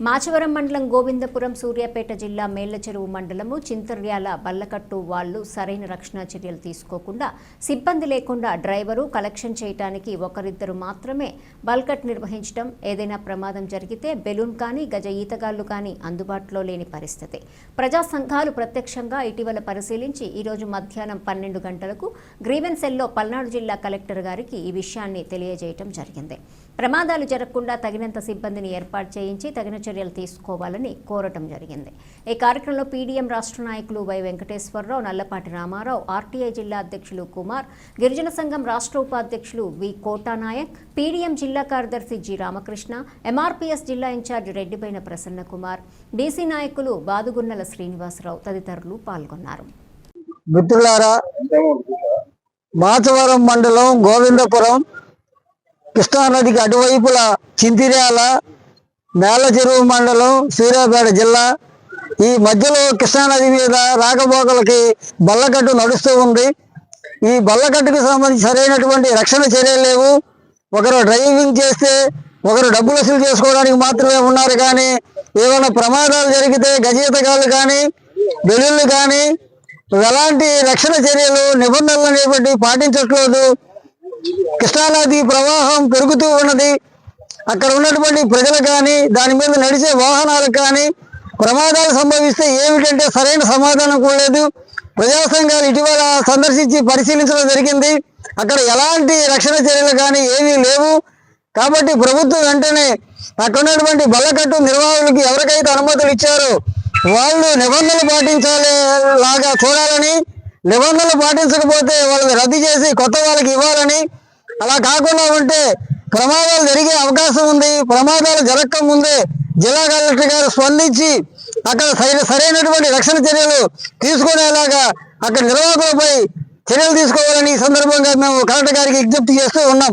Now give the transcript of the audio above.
మాచవరం మండలం గోవిందపురం సూర్యాపేట జిల్లా మేళ్ళచెరువు మండలము చింతర్యాల బల్లకట్టు వాళ్ళు సరైన రక్షణ చర్యలు తీసుకోకుండా సిబ్బంది లేకుండా డ్రైవరు కలెక్షన్ చేయటానికి ఒకరిద్దరు మాత్రమే బల్కట్ నిర్వహించడం ఏదైనా ప్రమాదం జరిగితే బెలూన్ కానీ గజ ఈతగాళ్ళు కానీ అందుబాటులో లేని పరిస్థితి. ప్రజా సంఘాలు ప్రత్యక్షంగా ఇటీవల పరిశీలించి ఈరోజు మధ్యాహ్నం పన్నెండు గంటలకు గ్రీవెన్ సెల్లో పల్నాడు జిల్లా కలెక్టర్ గారికి ఈ విషయాన్ని తెలియజేయటం జరిగింది. ప్రమాదాలు జరగకుండా తగినంత సిబ్బందిని ఏర్పాటు చేయించి తగిన చర్యలు తీసుకోవాలని కోరటం జరిగింది. ఈ కార్యక్రమంలో పీడీఎం రాష్ట్ర నాయకులు వై వెంకటేశ్వరరావు నల్లపాటి రామారావు ఆర్టీఐ జిల్లా అధ్యక్షులు కుమార్ గిరిజన సంఘం రాష్ట్ర ఉపాధ్యక్షులు వి కోటానాయక్ పీడీఎం జిల్లా కార్యదర్శి జి రామకృష్ణ ఎంఆర్పీఎస్ జిల్లా ఇన్ఛార్జ్ రెడ్డిపైన ప్రసన్న కుమార్ బీసీ నాయకులు బాదుగున్నల శ్రీనివాసరావు తదితరులు పాల్గొన్నారు. మిత్రులారా మాచవరం మండలం గోవిందపురం కృష్ణానదికి అటువైపుల చింతిర్యాల మేళ్ళ చెరువు మండలం సూర్యాపేట జిల్లా. ఈ మధ్యలో కృష్ణానది మీద రాకపోకలకి బల్లకట్టు నడుస్తూ ఉంది. ఈ బల్లకట్టుకు సంబంధించి సరైనటువంటి రక్షణ చర్యలు లేవు. ఒకరు డ్రైవింగ్ చేస్తే ఒకరు డబ్బులు వసూలు చేసుకోవడానికి మాత్రమే ఉన్నారు కానీ ఏమైనా ప్రమాదాలు జరిగితే గజీతగాలు కానీ బెలుళ్ళు కానీ ఎలాంటి రక్షణ చర్యలు నిబంధనలు అనేటువంటి పాటించట్లేదు. కృష్ణానది ప్రవాహం పెరుగుతూ ఉన్నది. అక్కడ ఉన్నటువంటి ప్రజలు కానీ దాని మీద నడిచే వాహనాలకు కానీ ప్రమాదాలు సంభవిస్తే ఏమిటంటే సరైన సమాధానం కూడా లేదు. ప్రజా సంఘాలు ఇటీవల సందర్శించి పరిశీలించడం జరిగింది. అక్కడ ఎలాంటి రక్షణ చర్యలు కానీ ఏమీ లేవు. కాబట్టి ప్రభుత్వం వెంటనే అక్కడ ఉన్నటువంటి బల్లకట్టు నిర్వాహకులకి ఎవరికైతే అనుమతులు ఇచ్చారో వాళ్ళు నిబంధనలు పాటించాలి లాగా చూడాలని నిబంధనలు పాటించకపోతే వాళ్ళని రద్దు చేసి కొత్త వాళ్ళకి ఇవ్వాలని అలా కాకుండా ఉంటే ప్రమాదాలు జరిగే అవకాశం ఉంది ప్రమాదాలు జరగక ముందే జిల్లా కలెక్టర్ గారు స్పందించి అక్కడ సరైన సరైనటువంటి రక్షణ చర్యలు తీసుకునేలాగా అక్కడ నిర్వాహకులపై చర్యలు తీసుకోవాలని ఈ సందర్భంగా మేము కలెక్టర్ గారికి విజ్ఞప్తి చేస్తూ ఉన్నాం.